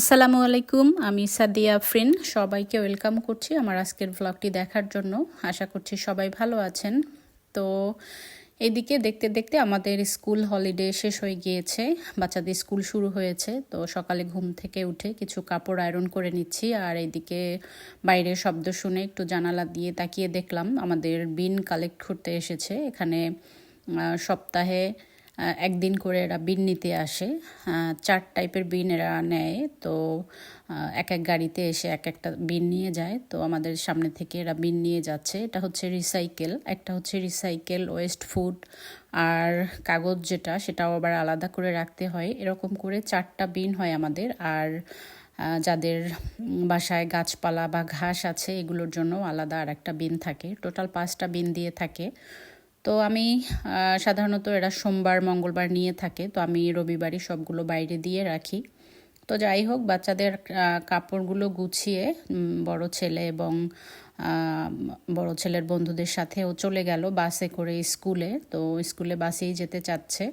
আসসালামু আলাইকুম, আমি সাদিয়া আফরিন। সবাইকে ওয়েলকাম করছি আমার আজকের ব্লগটি দেখার জন্য। আশা করছি সবাই ভালো আছেন। তো এদিকে দেখতে দেখতে আমাদের স্কুল হলিডে শেষ হয়ে গিয়েছে, বাচ্চাদের স্কুল শুরু হয়েছে। তো সকালে ঘুম থেকে উঠে কিছু কাপড় আয়রন করে নিচ্ছি আর এদিকে বাইরে শব্দ শুনে একটু জানালা দিয়ে তাকিয়ে দেখলাম, আমাদের বিন কালেক্ট করতে এসেছে। এখানে সপ্তাহে একদিন করে এরা বিন নিতে আসে। চার টাইপের বিন এরা নেয়। তো এক এক গাড়িতে এসে এক একটা বিন নিয়ে যায়। তো, আমাদের সামনে থেকে এরা বিন নিয়ে যাচ্ছে। এটা হচ্ছে রিসাইকেল। একটা হচ্ছে রিসাইকেল, ওয়েস্ট ফুড আর কাগজ যেটা, সেটাও আবার আলাদা করে রাখতে হয়। এরকম করে চারটা বিন হয় আমাদের। আর যাদের বাসায় গাছপালা বা ঘাস আছে, এগুলোর জন্য আলাদা আর একটা বিন থাকে। টোটাল পাঁচটা বিন দিয়ে থাকে। তো আমি সাধারণত এরা সোমবার, মঙ্গলবার নিয়ে থাকে। তো আমি রবিবারই সবগুলো বাইরে দিয়ে রাখি। তো যাই হোক, বাচ্চাদের কাপড়গুলো গুছিয়ে বড় ছেলে এবং বড় ছেলের বন্ধুদের সাথেও চলে গেল বাসে করে স্কুলে। তো স্কুলে বাসেই যেতে চাচ্ছে।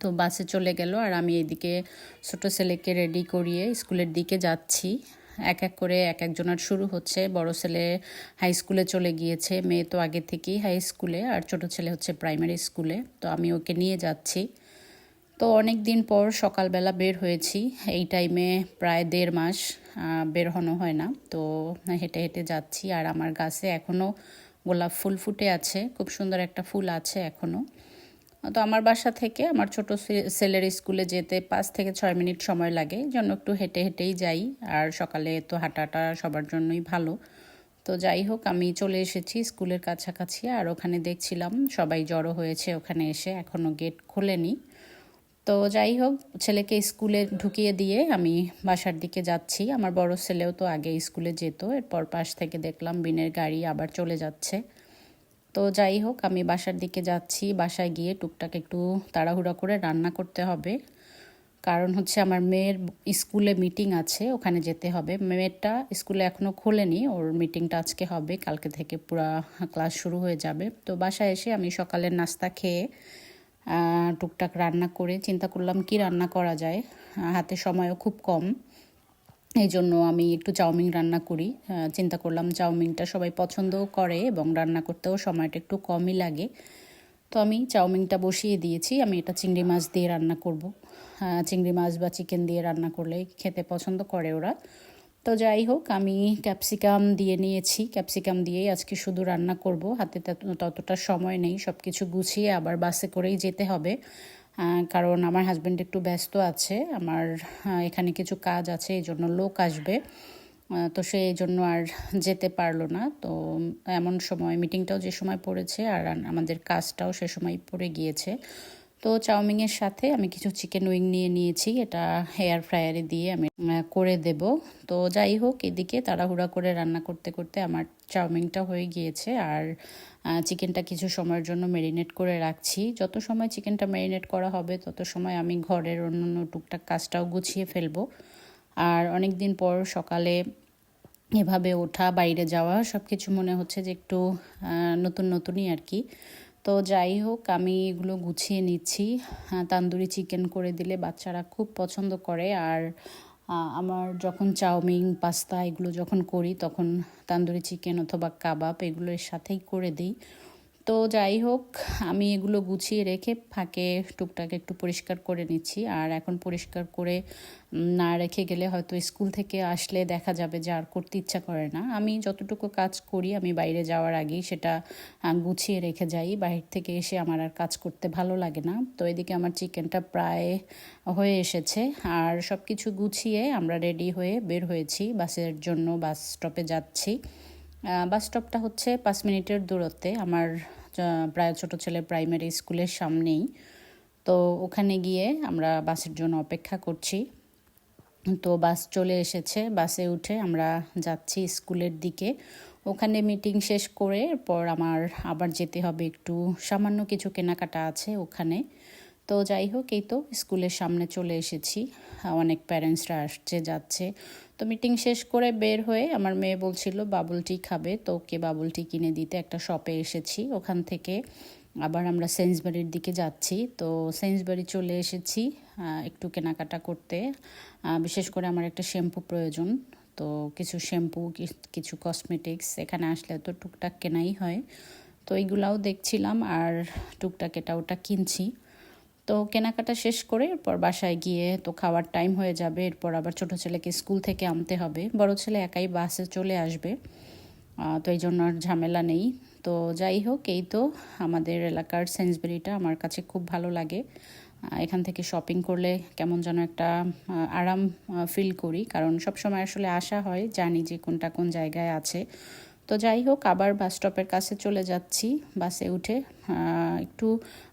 তো বাসে চলে গেল আর আমি এদিকে ছোটো ছেলেকে রেডি করিয়ে স্কুলের দিকে যাচ্ছি। এক এক করে এক একজনের শুরু হচ্ছে। বড় ছেলে হাই স্কুলে চলে গিয়েছে, মেয়ে তো আগে থেকেই হাই স্কুলে আর ছোট ছেলে হচ্ছে প্রাইমারি স্কুলে তো আমি ওকে নিয়ে যাচ্ছি। তো অনেক দিন পর সকালবেলা বের হয়েছি। এই টাইমে প্রায় দেড় মাস বের হনো হয় না। তো হেঁটে হেঁটে যাচ্ছি, আর আমার গাছে এখনও গোলাপ ফুল ফুটে আছে। খুব সুন্দর একটা ফুল আছে এখনও তো আমার বাসা থেকে আমার ছোট ছেলের স্কুলে যেতে পাঁচ থেকে ছয় মিনিট সময় লাগে জন্য একটু হেঁটে হেঁটেই যাই। আর সকালে তো হাঁটাটা সবার জন্যই ভালো। তো যাই হোক, আমি চলে এসেছি স্কুলের কাছাকাছি, আর ওখানে দেখছিলাম সবাই জড়ো হয়েছে ওখানে এসে এখনও গেট খোলেনি। তো যাই হোক, ছেলেকে স্কুলে ঢুকিয়ে দিয়ে আমি বাসার দিকে যাচ্ছি। আমার বড় ছেলেও তো আগে স্কুলে যেত, এরপর পাশ থেকে দেখলাম বিনের গাড়ি আবার চলে যাচ্ছে। তো যাই হোক, আমি বাসার দিকে যাচ্ছি। বাসায় গিয়ে টুকটাক একটু তাড়াহুড়া করে রান্না করতে হবে। কারণ হচ্ছে আমার মেয়ের স্কুলে মিটিং আছে, ওখানে যেতে হবে। মেয়েরটা স্কুলে এখনও খোলেনি, ওর মিটিংটা আজকে হবে, কালকে থেকে পুরা ক্লাস শুরু হয়ে যাবে। তো বাসায় এসে আমি সকালের নাস্তা খেয়ে টুকটাক রান্না করে চিন্তা করলাম কি রান্না করা যায়। হাতে সময়ও খুব কম। এই জন্য আমি একটু চাউমিন রান্না করি। চিন্তা করলাম চাউমিনটা সবাই পছন্দও করে এবং রান্না করতেও সময়টা একটু কমই লাগে। তো আমি চাউমিনটা বসিয়ে দিয়েছি। আমি এটা চিংড়ি মাছ দিয়ে রান্না করব। চিংড়ি মাছ বা চিকেন দিয়ে রান্না করলে খেতে পছন্দ করে ওরা। তো যাই হোক, আমি ক্যাপসিকাম দিয়ে নিয়েছি। ক্যাপসিকাম দিয়েই আজকে শুধু রান্না করব। হাতে ততটা সময় নেই। সব কিছু গুছিয়ে আবার বাসে করেই যেতে হবে। কারণ আমার হাজব্যান্ড একটু ব্যস্ত আছে, আমার এখানে কিছু কাজ আছে, এই জন্য লোক আসবে। তো সে এই জন্য আর যেতে পারল না। তো এমন সময় মিটিংটাও যে সময় পড়েছে আর আমাদের কাজটাও সে সময় পড়ে গিয়েছে। তো চাউমিনের সাথে আমি কিছু চিকেন উইং নিয়ে নিয়েছি। এটা হেয়ার ফ্রায়ারে দিয়ে আমি করে দেব। তো যাই হোক, এদিকে তাড়াহুড়া করে রান্না করতে করতে আমার চাউমিনটা হয়ে গিয়েছে। আর চিকেনটা কিছু সময়ের জন্য ম্যারিনেট করে রাখছি। যত সময় চিকেনটা ম্যারিনেট করা হবে, তত সময় আমি ঘরের অন্যান্য টুকটাক কাজটাও গুছিয়ে ফেলব। আর অনেক দিন পর সকালে এভাবে ওঠা, বাইরে যাওয়া সব কিছু মনে হচ্ছে যে একটু নতুন নতুনই আর কি। তো যাই হোক, আমি এগুলো গুছিয়ে নিচ্ছি। তান্দুরি চিকেন করে দিলে বাচ্চারা খুব পছন্দ করে। আর আমার যখন চাউমিন, পাস্তা এগুলো যখন করি, তখন তান্দুরি চিকেন অথবা কাবাব এগুলোর সাথেই করে দিই। তো যাই হোক, আমি এগুলো গুছিয়ে রেখে ফাঁকে টুকটাক একটু পরিষ্কার করে নিচ্ছি। আর এখন পরিষ্কার করে না রেখে গেলে হয়তো স্কুল থেকে আসলে দেখা যাবে যে আর করতে ইচ্ছা করে না। আমি যতটুকু কাজ করি, আমি বাইরে যাওয়ার আগেই সেটা গুছিয়ে রেখে যাই। বাইরে থেকে এসে আমার আর কাজ করতে ভালো লাগে না। তো এদিকে আমার চিকেনটা প্রায় হয়ে এসেছে। আর সব কিছু গুছিয়ে আমরা রেডি হয়ে বের হয়েছি। বাসের জন্য বাস স্টপে যাচ্ছি। বাস স্টপটা হচ্ছে পাঁচ মিনিটের দূরত্বে। আমার প্রায় ছোট ছেলে প্রাইমারি স্কুলের সামনেই। তো ওখানে গিয়ে আমরা বাসের জন্য অপেক্ষা করছি। তো বাস চলে এসেছে বাসে উঠে আমরা যাচ্ছি স্কুলের দিকে। ওখানে মিটিং শেষ করে পর আমার আবার যেতে হবে একটু সামান্য কিছু কেনাকাটা আছে ওখানে। তো যাই হোক, এই তো স্কুলের সামনে চলে এসেছি। অনেক প্যারেন্টসরা আসছে, যাচ্ছে। তো মিটিং শেষ করে বের হয়ে আমার মেয়ে বলছিল, বাবুলটি খাবে তো ওকে বাবুলটি কিনে দিতে একটা শপে এসেছি। ওখান থেকে আবার আমরা সেন্সবাড়ির দিকে যাচ্ছি। তো সেন্সবাড়ি চলে এসেছি একটু কেনাকাটা করতে। বিশেষ করে আমার একটা শ্যাম্পু প্রয়োজন। তো কিছু শ্যাম্পু, কিছু কসমেটিক্স এখানে আসলে তো টুকটাক কেনাই হয়। তো এইগুলাও দেখছিলাম আর টুকটাক এটা ওটা কিনছি। তো কেনাকাটা শেষ করে এরপর বাসায় গিয়ে তো খাওয়ার টাইম হয়ে যাবে। এরপর আবার ছোট ছেলেকে স্কুল থেকে আনতে হবে। বড় ছেলে একাই বাসে চলে আসবে। তো এই জন্য আর ঝামেলা নেই। তো যাই হোক, এই তো আমাদের এলাকার সেন্সবেরিটা আমার কাছে খুব ভালো লাগে। এখান থেকে শপিং করলে কেমন যেন একটা আরাম ফিল করি। কারণ সব সময় আসলে আসা হয়, জানি যে কোনটা কোন জায়গায় আছে। তো যাই হোক, আবার বাস স্টপের কাছে চলে যাচ্ছি। বাসে উঠে একটু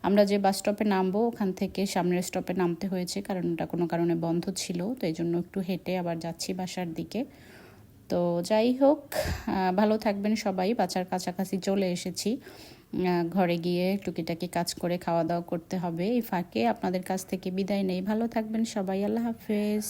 আমরা যে বাস স্টপে নামবো, ওখান থেকে সামনের স্টপে নামতে হয়েছে, কারণ ওটা কোনো কারণে বন্ধ ছিল, তো এই জন্য একটু হেঁটে আবার যাচ্ছি বাসার দিকে। তো যাই হোক ভালো থাকবেন সবাই বাচ্চার কাছাকাছি চলে এসেছি। ঘরে গিয়ে টুকিটাকি কাজ করে খাওয়া দাওয়া করতে হবে। এই ফাঁকে আপনাদের কাছ থেকে বিদায় নেই। ভালো থাকবেন সবাই, আল্লাহ হাফেজ।